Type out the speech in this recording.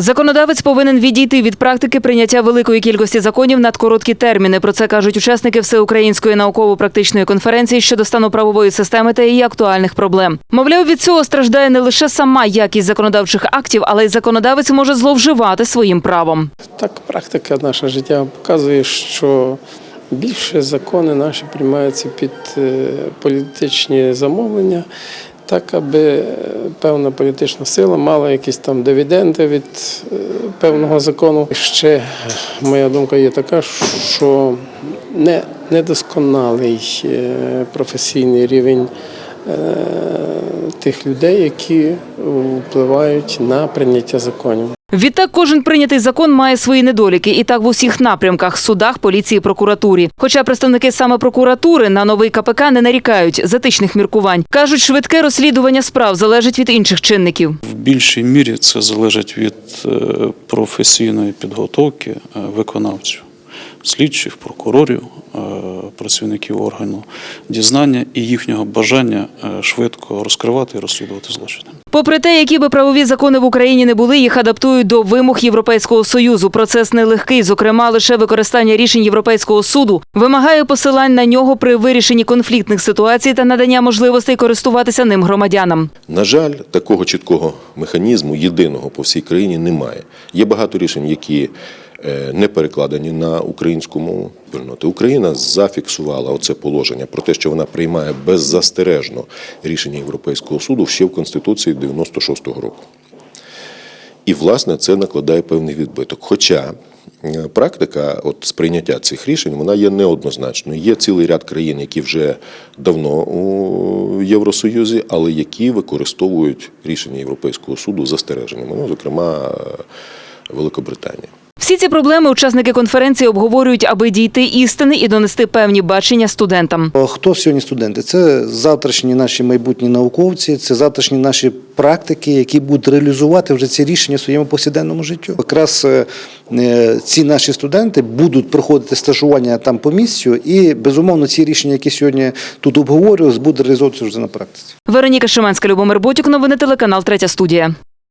Законодавець повинен відійти від практики прийняття великої кількості законів над короткі терміни. Про це кажуть учасники всеукраїнської науково-практичної конференції щодо стану правової системи та її актуальних проблем. Мовляв, від цього страждає не лише сама якість законодавчих актів, але й законодавець може зловживати своїм правом. Так, практика наша життя показує, що більше закони наші приймаються під е, політичні замовлення, так аби е, певна політична сила мала якісь там дивіденди від е, певного закону. Ще е, моя думка є така, що не, недосконалий професійний рівень тих людей, які впливають на прийняття законів. Відтак, кожен прийнятий закон має свої недоліки, і так в усіх напрямках судах, поліції, прокуратурі. Хоча представники саме прокуратури на новий КПК не нарікають з етичних міркувань. кажуть, швидке розслідування справ залежить від інших чинників. В більшій мірі це залежить від е, професійної підготовки е, виконавців, слідчих, прокурорів, е, працівників органу дізнання і їхнього бажання е, швидко розкривати і розслідувати злочини. Попри те, які би правові закони в Україні не були, їх адаптують до вимог Європейського союзу. Процес нелегкий. Зокрема, лише використання рішень Європейського суду вимагає посилань на нього при вирішенні конфліктних ситуацій та надання можливостей користуватися ним громадянам. На жаль, такого чіткого механізму єдиного по всій країні немає. Є багато рішень, які не перекладені на українську мову. Спільноти. Україна зафіксувала оце положення про те, що вона приймає беззастережно рішення Європейського суду ще в Конституції 96-го року. І, власне, це накладає певний відбиток. Хоча е, практика от, сприйняття цих рішень вона є неоднозначною. Є цілий ряд країн, які вже давно у Євросоюзі, але які використовують рішення Європейського суду застереженими, ну, зокрема, е, Великобританія. Всі ці проблеми учасники конференції обговорюють, аби дійти істини і донести певні бачення студентам. Хто сьогодні студенти? Це завтрашні наші майбутні науковці, це завтрашні наші практики, які будуть реалізувати вже ці рішення в своєму повсякденному життю. Якраз е, е, ці наші студенти будуть проходити стажування там по місцю, і безумовно ці рішення, які сьогодні тут обговорювалися, будуть реалізовуватися вже на практиці. Вероніка Шиманська, Любомир Ботюк, новини телеканал Третя студія.